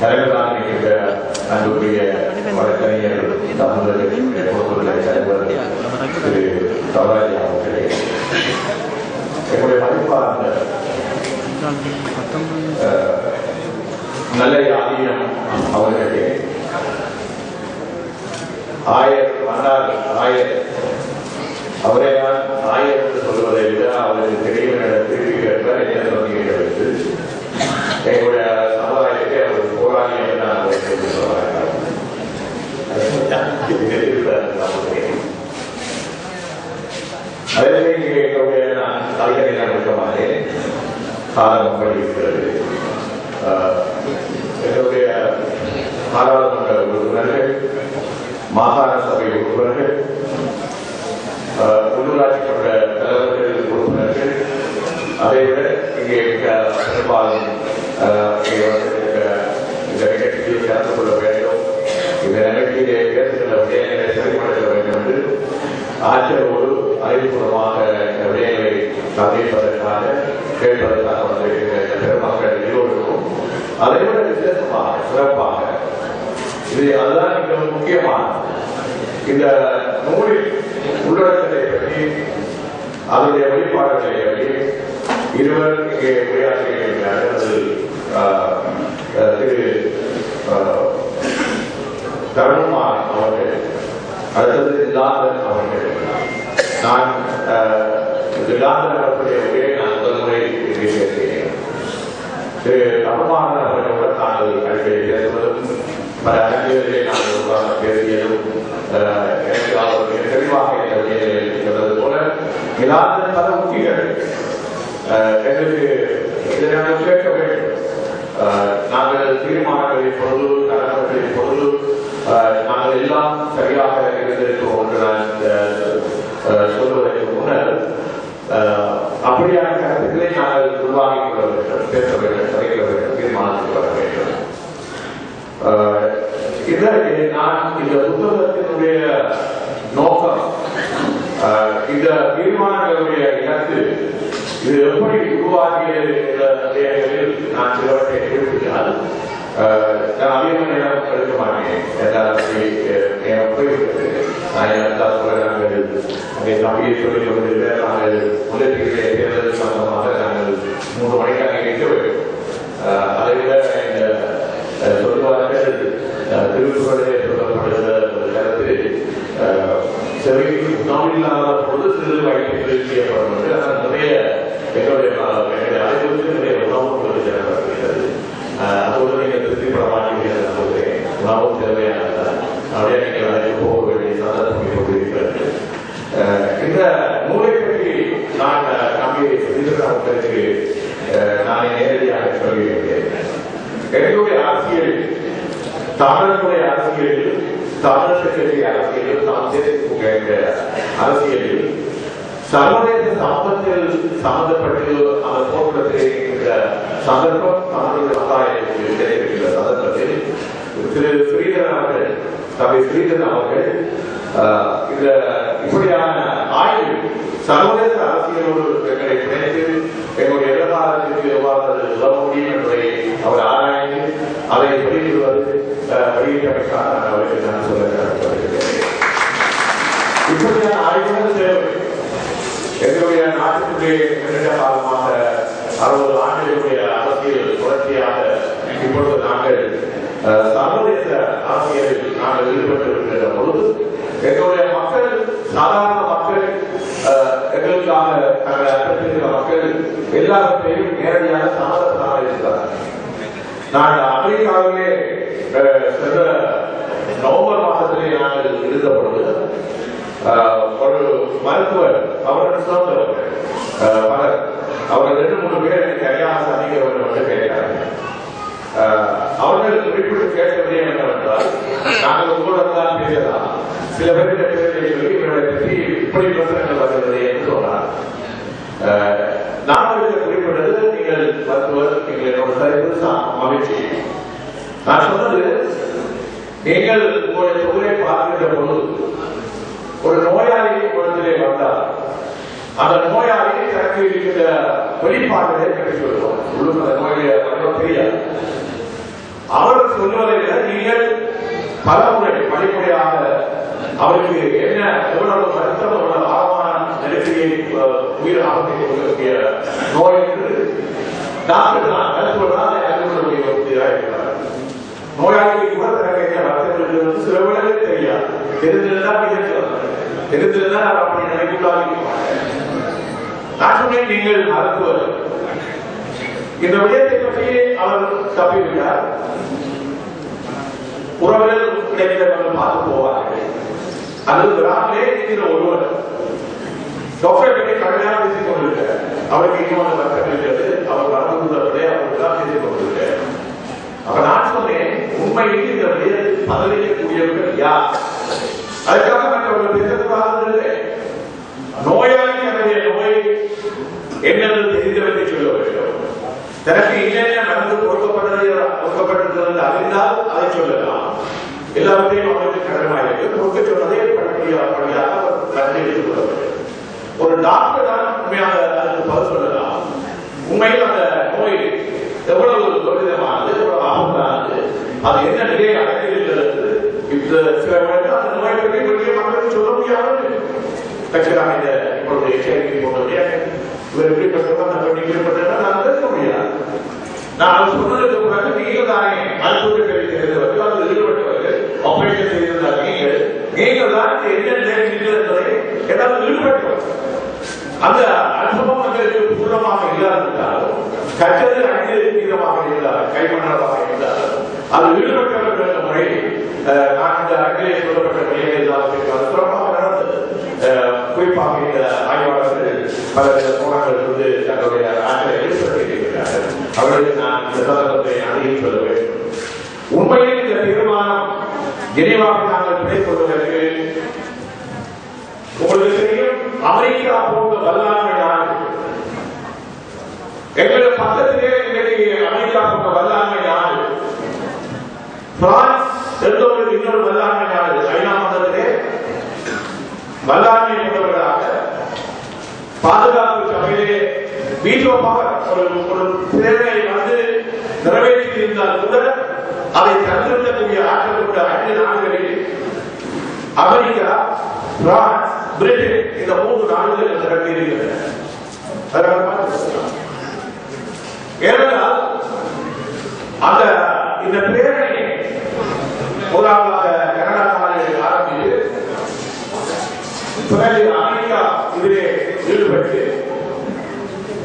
தலைவராக இருக்கின்ற அன்புடைய வழக்கறிஞர் திரு தவராஜி அவர்களே எங்களுடைய மதிப்பார்ந்த அஹ், நல்ல ஆதீனம் அவர்களே ஆயர் மன்னார் ஆயர். அவரே தான் ஆயிரத்து சொல்வதை விட அவருக்கு தெரியும் என திருப்பி கேட்பார் என்ன சொன்னீர்கள் எங்களுடைய சமுதாயத்தை அவர் போராளி என்று நான் அவரை சொல்லுவார்கள் இங்கே காலம் ஆஹ், பாராளுமன்ற உறுப்பினர்கள் மாகாண சபை உறுப்பினர்கள் ஆஹ், உள்ளூராட்சி அதை விட இங்கே பெரும்பாலும் ஆஹ், இந்த நிகழ்ச்சியில் கலந்து கொள்ள வேண்டும் இந்த நிகழ்ச்சியிலே பேசுகின்ற விடயங்களை செறிமடுத்த வேண்டும் என்று ஆச்சரியோடு அறிவுபூர்வமாக இந்த விடயங்களை சந்திப்பதற்காக கேட்பதற்காக வந்திருக்கிற பெருமக்கள் எல்லோருக்கும் அதை விட சிறப்பாக. இது அதுதான் மிக முக்கியமானது இந்த நூலில் உள்ளடக்கத்தை பற்றி அதனுடைய வெளிப்பாடுகளை பற்றி இருவர் இங்கே உரையாற்றுகின்றனர் அதில் திரு ஆஹ், அவர்கள் அடுத்தது லாதன் அவர்கள் நான் ஆஹ், அவர்களுடைய உரையை நான் முதல் முறை இங்கே திரு தருண்மான் அவர்களோட நாங்கள் அடிக்கடி பேசுவதும் பல அறிஞர்களை நாங்கள் ஒன்றாக பேசியதும் எனக்கு அவர்கள் தெளிவாக இந்த போல இல்லாத பல உத்திகள் எங்களுக்கு இதை கேட்க வேண்டும் ஆஹ், நாங்கள் தீர்மானங்களின் பொழுது நடைமுறைகளின் பொழுது நாங்கள் எல்லாம் சரியாக இருந்திருக்கிறோம் என்று நான் சொல்வதற்கு முன்னர் ஆஹ், அப்படியான கருத்துக்களை நாங்கள் உருவாக்கிக் கொள்ள வேண்டும் பேச வேண்டும் சரிக்க வேண்டும் தீர்மானத்துக்கு வர வேண்டும். ஆஹ், இதற்கு நான் இந்த புத்தகத்தினுடைய நோக்கம் ஆஹ், இந்த தீர்மானங்களுடைய இடத்தில் இது எப்படி உருவாகியது என்ற விடயங்களில் நான் சிலவற்றை குறிப்பிட்டால் நான் அதிகமாக நேரம் எடுக்க மாட்டேன் நாங்கள் தம்பியை சொல்லிக் கொண்டிருக்க நாங்கள் தேர்தல் சம்பந்தமாக நாங்கள் மூன்று மணிக்கு அங்கே நிற்க வேண்டும் அதை விட இந்த சொல்லுவார்கள் சொல்லப்படுகிற பொழுது சிறு வயிற்றில் செய்யப்படும் என்று ஆனால் நிறைய எங்களுடைய அஹ், எங்களுடைய நிறைய உணவு கொடுக்கிறது அதோடு நீங்கள் உணவும் அப்படியே நீங்கள் அதை போக வேண்டிய சந்தர்ப்பம் அஹ், இந்த நூலை பற்றி நான் நம்பி இருக்கிறவர்களுக்கு நான் நேரடியாக சொல்லியிருக்கிறேன் எங்களுடைய அரசியல் தமிழர்களுடைய அரசியலில் தமிழர் அரசியலில் நாம் சேர்த்துக்கின்ற அரசியலில் சர்வதேச சமூகத்தில் சம்பந்தப்பட்டு அந்த போக்குவரத்தில் இருக்கின்ற சந்தர்ப்பம் தமிழக சமுதாயத்திற்கு கிடைக்கின்ற சந்தர்ப்பத்தில் திரு ஸ்ரீதரன் அவர்கள் தம்பி ஸ்ரீதரன் அவர்கள் இந்த இப்படியான ஆய்வு சர்வதேச அரசியலோடு எங்களை பிணைத்து எங்களுடைய எதிர்காலத்திற்கு எவ்வாறு உதவ முடியும் என்பதை அவர் ஆராய்ந்து அதை வெளியிடுவது வெளியிட்டமைக்காக நான் அவருக்கு நான் சொல்ல இப்படியான ஆய்வுகள் நாட்டுக்குள்ளே நீண்ட காலமாக அறுபது ஆண்டுகளுடைய அரசியல் புரட்சியாக இப்பொழுது நாங்கள் சர்வதேச அரசியலில் நாங்கள் ஈடுபட்டு பொழுது எங்களுடைய மக்கள் சாதாரண மக்கள் எங்களுக்காக தங்களை அர்ப்பணிக்கிற மக்கள் எல்லாவற்றையும் நேரடியாக சமதத்தாக இருக்கிறார்கள். நான் அமெரிக்காவிலே சென்ற நவம்பர் மாதத்திலே நாங்கள் இருந்த பொழுது ஒரு மருத்துவர் அவர்கள் சோதரவர்கள் பலர். அவர்கள் ரெண்டு மூணு பேர் எனக்கு சரியாக சந்திக்க வேண்டும் என்று கேட்டார்கள் அவர்களுக்கு அவர்கள் கேட்க கேட்டது என்னவென்றால் நாங்கள் உங்களுடன் தான் பேசலாம் சில பேர் பேரை சொல்லி இவர்களை பற்றி இப்படி பிரச்சனைகள் வருகிறது என்று சொன்னார். நான் அவர்களுக்கு குறிப்பிட்டது நீங்கள் மருத்துவர் நீங்கள் என்னோட சரிவு மகிழ்ச்சி. நான் சொன்னது நீங்கள் உங்களுடைய தொகுதியை பார்க்கின்ற பொழுது ஒரு நோயாளி குளத்திலே வந்தால் அந்த நோயாளி தனக்கு இருக்கிற வெளிப்பாடுகளை கற்றுக் கொள்வோம். உள்ளும் அந்த நோயை அவர்கள் தெரியாது. அவர் சொல்லுவதை விட நீங்கள் பல முறை படிப்படியாக அவருக்கு என்ன எவ்வளவு வருத்தம் எவ்வளவு ஆழமான நெருக்கடியை உயிர் ஆபத்தை கொடுக்கக்கூடிய நோய் என்று டாக்டர் நான் மருத்துவர் தான் அறிவுறுடைய இருக்கிறார் நோயாளிக்கு கூட தனக்கு என்ன வருத்தம் இருக்கிறது சில வேளைகளில் தெரியாது. தெரிந்திருந்தால் இருக்கிறது தெரிந்திருந்தால் அப்படி நினைக்கூடாது நான் நீங்கள் மருத்துவர் இந்த விடயத்தை பற்றி அவர் தப்பிவிட்டார். உறவுகள் கிடைக்கிறவர்கள் பார்த்து போவார்கள். அது கிராமிலே இருக்கிற ஒருவர் டாக்டர் கிட்ட கடுமையாக பேசிக் கொண்டிருக்கிறார். அவருக்கு இன்னொரு வருத்தம் இருக்கிறது. அவர் வரக்கூடாதே அவருக்கு தான் பேசிக் கொண்டிருக்கிறார். அப்ப நான் சொன்னேன் உண்மையில் இந்த விடயத்தில் பதிலளிக்கக்கூடியவர்கள் யார்? அதுக்காக மற்றவர்கள் பேசக்கூடாது இல்லை நோயாளி தன்னுடைய நோய் என்னென்று தெரிந்தவரை சொல்ல வேண்டும். தனக்கு என்னென்ன மருந்து கொடுக்கப்பட்டது கொடுக்கப்பட்டிருக்கிறது அறிந்தால் அதை சொல்லலாம். எல்லாத்தையும் அவருக்கு கடமையாக கொடுக்க சொன்னதே படிப்படியாக கடனை எடுத்துக் கொள்ள வேண்டும். ஒரு டாக்டர் தான் உண்மையாக அதுக்கு பதில் சொல்லலாம். உண்மையில் அந்த நோய் எவ்வளவு துரிதமானது எவ்வளவு ஆபத்தானது அது என்ன நிலையை அடைந்திருக்கிறது இந்த சில அந்த நோயை பற்றி வெளியே மக்களுக்கு சொல்ல முடியாது கட்சியாக இந்த இப்பொழுது கேள்வி போட்டது இவர் இப்படிப்பட்டவர் நம்ம இப்படிப்பட்டவர் நான் பேச முடியாது. நான் சொன்னதுக்கு பிறகு நீங்கள் தானே மருத்துவத்தை தெரிந்தவர்கள் அதில் ஈடுபட்டவர்கள் ஆபரேஷன் செய்திருந்தால் நீங்கள் நீங்கள் தான் என்ன நிலையில் என்பதை ஏதாவது ஈடுபட்டவர் அந்த அனுபவம் எங்களுக்கு பூர்ணமாக இல்லாதிருந்தாலும் கற்றது ஐந்து வீதமாக இருந்தால் கைமணமாக இருந்தால் அது ஈடுபட்டவர்கள் என்ற நான் இந்த அங்கே சொல்லப்பட்ட குறிப்பாக இந்த ஆய்வாளர்கள் பல கோணங்கள் வந்து தங்களுடைய ஆற்றலை வெளிப்படுத்தியிருக்கிறார்கள். அவர்களுக்கு நான் இந்த சந்தர்ப்பத்தை அணுகி சொல்ல வேண்டும். உண்மையில் இந்த தீர்மானம் ஜெனீவாவில் நாங்கள் துணைக் கொள்வதற்கு உங்களுக்கு தெரியும் அமெரிக்கா போன்ற வல்லாண்மை நாடு எங்களுடைய பக்கத்திலே இன்னைக்கு அமெரிக்கா போன்ற வல்லாண்மை நாடு பிரான்ஸ் என்ற ஒரு இன்னொரு வல்லாண்மை நாடு வல்லாண்மை கொண்டவர்களாக பாதுகாப்பு சபையிலே வீட்டோ ஒரு ஒரு தேவையை வந்து நிறைவேற்றி இருந்தால் கூட அதை தந்திருக்கக்கூடிய ஆற்றல் கொண்ட ஐந்து நாடுகளில் அமெரிக்கா பிரான்ஸ் பிரிட்டன் இந்த மூன்று நாடுகள் திரட்டி இருக்கிறது ஏனென்றால் அந்த இந்த பேரணி ஒரு பிறகு அமெரிக்கா இதிலே ஈடுபட்டு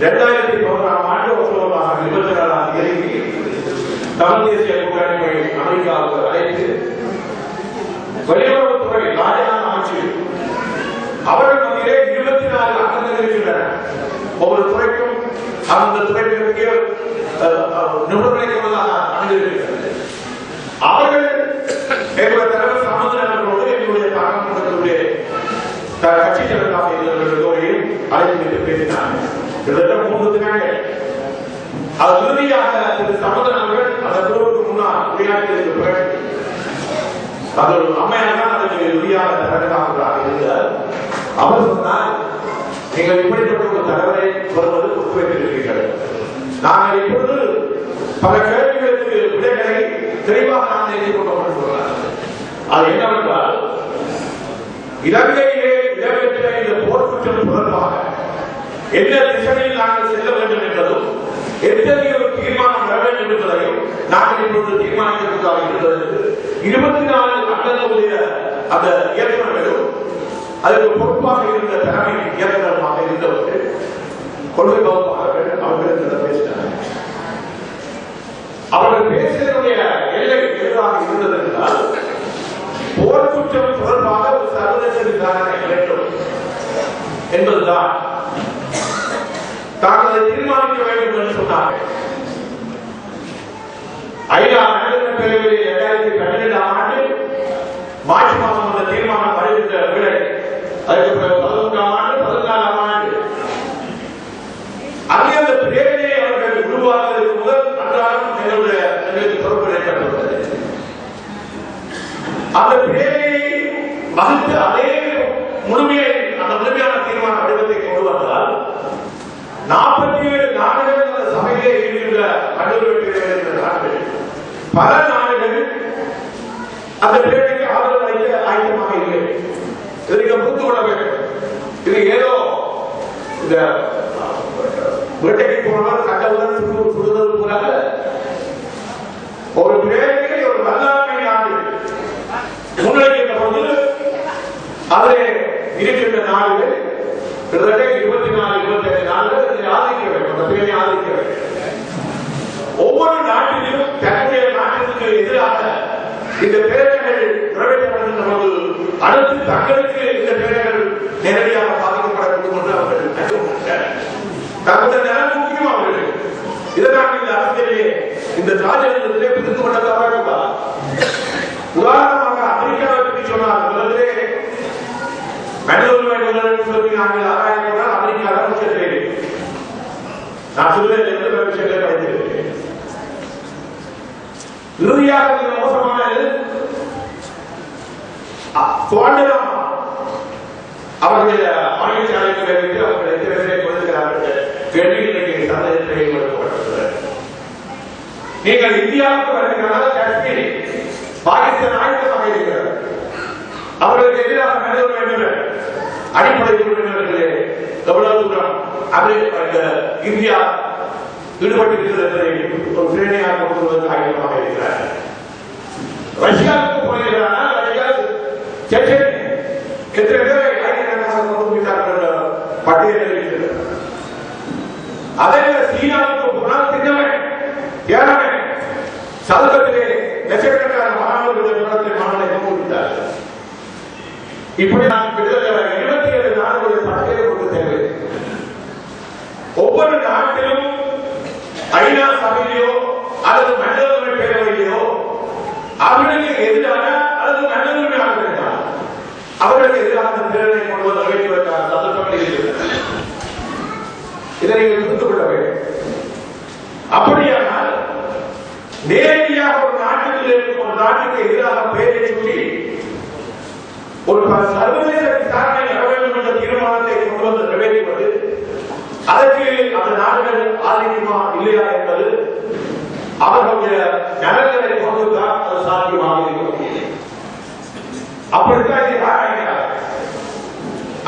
இரண்டாயிரத்தி பதினாறாம் ஆண்டு ஒக்டோபர் இருபத்தி நாலாம் தேதி தமிழ் தேசிய கூட்டணியை அமெரிக்காவுக்கு அழைத்து வெளியுறவுத்துறை ராஜாங்க ஆட்சி அவர்கள் மத்தியிலே இருபத்தி நாலு அங்கங்கள் இருக்கின்றன ஒவ்வொரு துறைக்கும் அந்த துறைக்கு நிபுணர்களுக்கு அமைந்திருக்கிறது அவர்கள் எங்களை தலைவர் சமுதிரங்களோடு எங்களுடைய பாராளுமன்றத்தினுடைய கட்சி தலைவராக இருந்தவர்களோடையும் அழைத்து கிட்டத்தட்ட மூன்று தினங்கள் அது இறுதியாக திரு சமுதிரன் அவர்கள் அந்த குழுவுக்கு முன்னால் உரையாற்றியதற்கு பிறகு அது ஒரு அம்மையார் தான் இறுதியாக தலைவராக இருந்தார் அவர் சொன்னார் நீங்கள் இப்படிப்பட்ட ஒரு தலைவரை வருவது நாங்கள் இப்பொழுது பல கேள்விகளுக்கு விடைகளை தெளிவாக நாம் எதிர்கொண்டு சொல்றார் அது என்னவென்றால் இலங்கையிலே தேவையற்ற இந்த போர்க்குற்றம் தொடர்பாக எந்த திசையில் நாங்கள் செல்ல வேண்டும் என்பதும் எத்தகைய ஒரு தீர்மானம் வர வேண்டும் என்பதையும் நாங்கள் இப்பொழுது தீர்மானிக்கிறதுக்காக இருக்கிறது. இருபத்தி நாலு அங்கங்களுடைய அந்த இயக்குநர்களும் அதற்கு பொறுப்பாக இருந்த தலைமை இயக்குநருமாக இருந்தவர்கள் கொள்கை வகுப்பாளர்கள் அவர்கள் பேசினார்கள். அவர்கள் பேசியதனுடைய எல்லை எதிராக இருந்தது என்றால் குற்றம் தொடர்பாக ஒரு சர்வதேச விசாரணை வேண்டும் என்பதுதான். தாங்கள் தீர்மானிக்க வேண்டும் என்று சொன்னார்கள். ஐநா மனித பேரவையில் இரண்டாயிரத்தி பன்னிரெண்டாம் ஆண்டு மார்ச் மாதம் அந்த தீர்மானம் அறிவித்த விலை அதுக்கு பிறகு பதினொன்றாம் ஆண்டு பதினாலாம் ஆண்டு அங்கே அந்த பேரவையை அவர்கள் உருவாக்குவதற்கு முதல் அன்றாடம் எங்களுடைய எங்களுக்கு பொறுப்பு ஏற்பட்டுள்ளது அந்த பேரையை வகுத்து அதே முழுமையை அந்த முழுமையான தீர்மான வடிவத்தை கொண்டு வந்தால் நாற்பத்தி ஏழு நாடுகள் அந்த சபையிலே ஈடுகின்ற கண்டுபிடிக்கிறது நாட்கள் அந்த பேருக்கு ஆதரவு அளிக்க ஆயத்தமாக இல்லை. இதை புரிந்து கொள்ள இது ஏதோ இந்த வேட்டைக்கு போனவர் கண்டவுடன் சுடுதல் இருக்கின்ற நாடுகள் கிட்டத்தட்ட இருபத்தி நாலு இருபத்தி ஐந்து நாடுகள் இதை ஆதரிக்க வேண்டும். அந்த பேரை ஆதரிக்க வேண்டும். ஒவ்வொரு நாட்டிலும் தன்னுடைய நாட்டிற்கு எதிராக இந்த பேரங்கள் நிறைவேற்றப்படுகின்ற போது அடுத்து தங்களுக்கு இந்த பேரங்கள் நேரடியாக பாதிக்கப்படக்கூடும் என்று அவர்கள் கண்டுகொண்டார் தகுந்த நிலம் முக்கியம் அவர்கள் இதனால் இந்த அரசியலே இந்த ராஜ்யத்திலே புரிந்து கொள்ள உதாரணம் உதாரணமாக அமெரிக்காவை பற்றி சொன்னார் முதலிலே மனித உரிமை நாங்கள் சொல்லி நாங்கள் அமெரிக்கா தான் முக்கிய நான் சொல்லுவேன் எந்த விஷயங்களை படித்திருக்கிறேன் இறுதியாக மிக மோசமானது குவாண்டனம் அவர்கள் ஆணையத்தை சாலைக்கு வைத்து அவர்கள் எத்தனை பேரை கொடுக்கிறார்கள் கேள்வி இன்னைக்கு சந்தேகத்தை கொடுக்கப்பட்டுள்ளது நீங்கள் இந்தியாவுக்கு வருகிறார்கள் காஷ்மீர் பாகிஸ்தான் ஆயுதமாக இருக்கிறார் அவர்களுக்கு எதிராக மனித வேண்டும் அடிப்படை உறுப்பினர்களே எவ்வளவு தூரம் அமெரிக்கா இந்தியா ஈடுபட்டிருக்கிறது என்பதை ஒரு பிரேணையாக கொண்டு வருவதற்கு ஆயுதமாக இருக்கிறார் ரஷ்யாவுக்கு போகிறார்கள் எத்தனை பேரை கொண்டு விட்டார்கள் என்ற பட்டியலில் இருக்கிறது அதே சீனாவுக்கு போனால் சதுக்கத்திலே லட்சக்கணக்கான மாணவர்கள் கொண்டு விட்டார்கள் இப்படி நான் இருபத்தி ஏழு நாடுகளுடைய பட்டியலை கொண்டு ஒவ்வொரு நாட்டிலும் ஐநா சபையிலோ அல்லது மனிதர்கள் பேரவையிலோ அவர்களுக்கு எதிரான அல்லது மனித உரிமை அவர்களுக்கு எதிராக அந்த பேரவை கொண்டு வந்து நிறைவேற்றுவதற்கான சந்தர்ப்பங்கள் இருக்கிறது இதை நீங்கள் புரிந்து கொள்ள வேண்டும். அப்படியானால் நேரடியாக ஒரு நாட்டுக்கு இருக்கும் ஒரு நாட்டுக்கு எதிராக பேரை சொல்லி ஒரு சர்வ விசாரணை வர வேண்டும் என்ற தீர்மானத்தை கொண்டு வந்து நிறைவேற்றுவது அதற்கு அந்த நாடுகள் ஆதரிக்குமா இல்லையா என்பது அவர்களுடைய நலன்களை கொண்டுதான் அது சாத்தியமாக இருக்க முடியும் அப்படித்தான் இதை ஆராய்கிறார்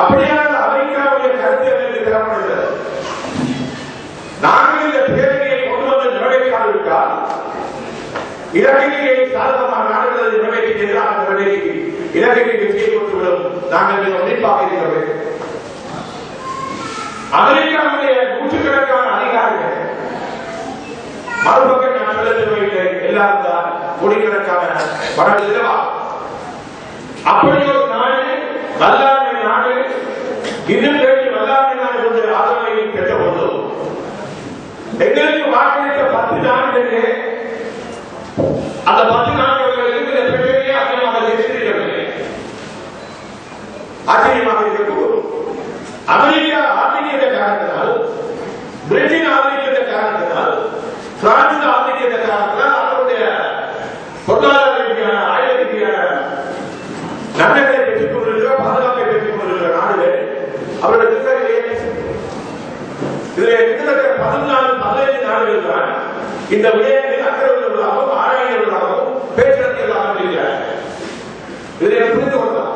அப்படியான அமெரிக்காவுடைய கருத்து எனக்கு தரப்படுகிறது. நாங்கள் இந்த பேரணியை கொண்டு வந்து நிறைவேற்றாவிட்டால் இலங்கையை சாதகமான நாடுகள் நிறைவேற்றி எதிராக நிறைவேற்றி இலங்கைக்கு வெற்றியை கொடுத்துவிடும் நாங்கள் உன்னிப்பாக இருக்க வேண்டும் அமெரிக்காவுடைய நூற்றுக்கணக்கான அதிகாரிகள் மறுபக்கம் நான் சொல்ல தேவையில்லை எல்லாரும் தான் கோடிக்கணக்கான பணம் இல்லவா? அப்படி ஒரு நாடு வல்லாண்மை நாடு இன்னும் தேடி வல்லாண்மை நாடு கொண்ட ஆதரவை பெற்ற போது எங்களுக்கு வாக்களித்த பத்து நாடுகளிலே அந்த பத்து நாடுகளுக்கு இந்த பிரச்சனையே அதிகமாக தெரிந்திருக்கவில்லை ஆச்சரியமாக இருக்கக்கூடும் அமெரிக்க இந்த விடயங்களை அக்கறையுள்ளவர்களாகவும் ஆராய்ந்தவர்களாகவும் பேச்சுவார்த்தைகளாகவும் இருக்கிறார்கள். இதை புரிந்து கொள்ளலாம்.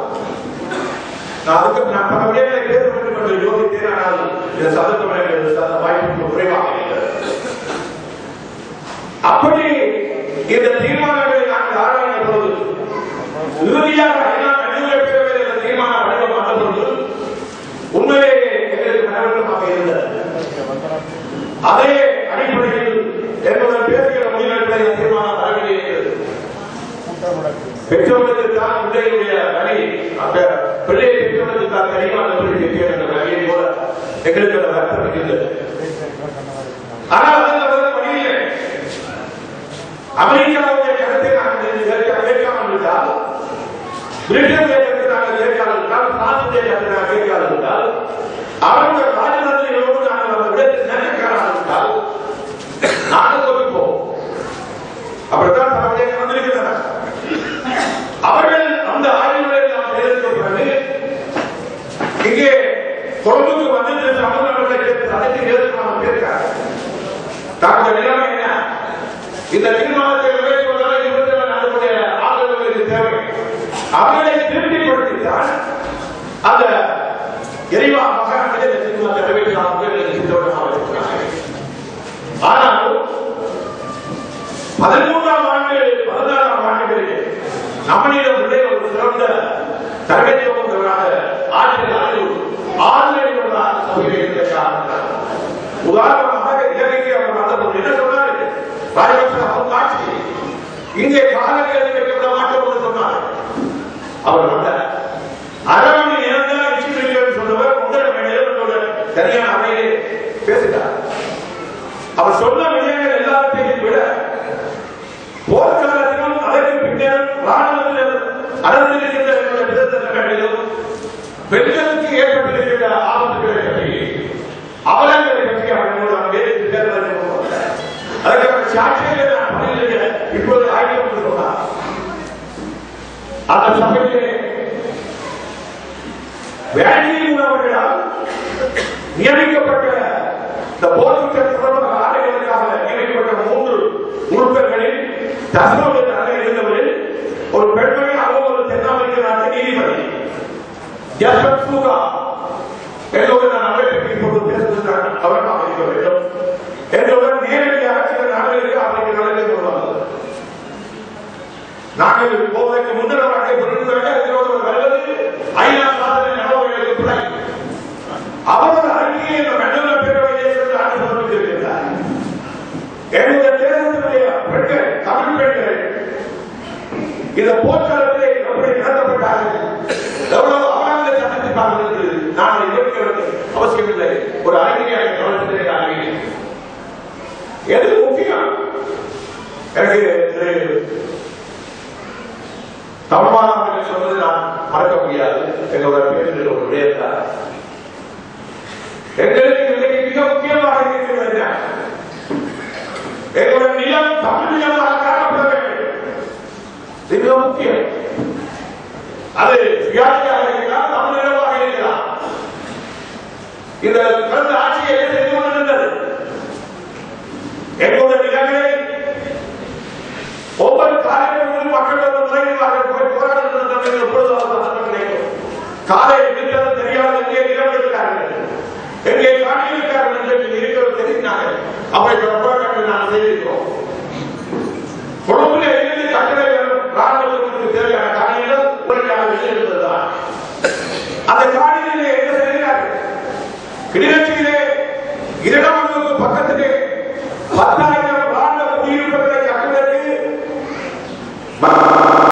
நான் அதுக்கு நான் பல விடயங்களை யோசித்தேன் ஆனால் இந்த வாய்ப்பு குறைவாக இருக்கிறது. அப்படி இந்த நாங்கள் ஆராய்ந்த போது இறுதியாக ஐநா மனித பேரவையில் இந்த தீர்மான வடிவம் வந்த பொழுது உண்மையிலேயே எங்களுக்கு மனவட்டமாக இருந்தது அதே அடிப்படையில் என்பதன் பேசுகிற முடிவெடுப்பதை தீர்மானம் வரவில்லை இருக்கிறது பெற்றோர்களுக்கு தான் பிள்ளையுடைய வழி அந்த பிள்ளையை பெற்றோர்களுக்கு தான் தெரியும் அந்த பிள்ளை பெற்றோர் என்ற வழியை போல எங்களுக்கு அந்த அர்த்தம் பதிமூன்றாம் ஆண்டு பதினாறாம் ஆண்டுகளில் நம்மளிடம் உள்ள ஒரு சிறந்த தரவேற்ற ஆசிரியர் ஆசிரியர் உதாரணமாக இலங்கைக்கு அவர் என்ன சொன்னார்? ராஜபக்ச ஆட்சி இங்கே அதற்கு பின்னர் பெண்களுக்கு ஏற்பட்டிருக்கிற ஆபத்துகளை பற்றி அவலங்களை பற்றி வேறு அதற்கான நான் இப்போது ஆய்வு அந்த சபையிலே வேலையில் உள்ளவர்களால் நியமிக்கப்பட்ட இந்த தொடர்பாக நியமிக்கப்பட்ட மூன்று உறுப்பினர்களில் தஸ்மோடு அங்கே இருந்தவரில் ஒரு பெண்மணி அவங்க ஒரு தென்னாப்பிரிக்க நாட்டு நீதிபதி ஜஸ்வந்த் சூகா நான் இப்போது பேசுவதற்கான இருக்க வேண்டும் என்னுடன் நேரடியாக சில அவருக்கு கொள்வார்கள் நாங்கள் போவதற்கு வருவது ஐநா சாதனை அவரது அறிக்கையை இந்த மண்டல ஆண்டு சமர்ப்பித்திருக்கிறார் என்னுடைய பெண்கள் தமிழ் பெண்கள் இந்த போர்க்காலத்திலே எப்படி நடத்தப்பட்டார்கள் எவ்வளவு அவலங்களை யோசிக்க அவசியமில்லை. ஒரு அறிக்கையாக கவனத்திலே எது முக்கியம்? எனக்கு தமிழ்மானவர்கள் சொன்னது நான் மறக்க முடியாது. எங்களோட ஒரு விடயத்தார் எங்களுக்கு மிக முக்கியமாக இருக்கிறது. எங்களுடைய நிலம் தமிழ் நிலமாக காணப்பட வேண்டும். மிக முக்கியம். அது சுயாட்சியாக இருக்கலாம் தமிழ் நிலமாக இருக்கலாம் இந்த ஆட்சியை செய்து கொண்டிருந்தது? எங்களுடைய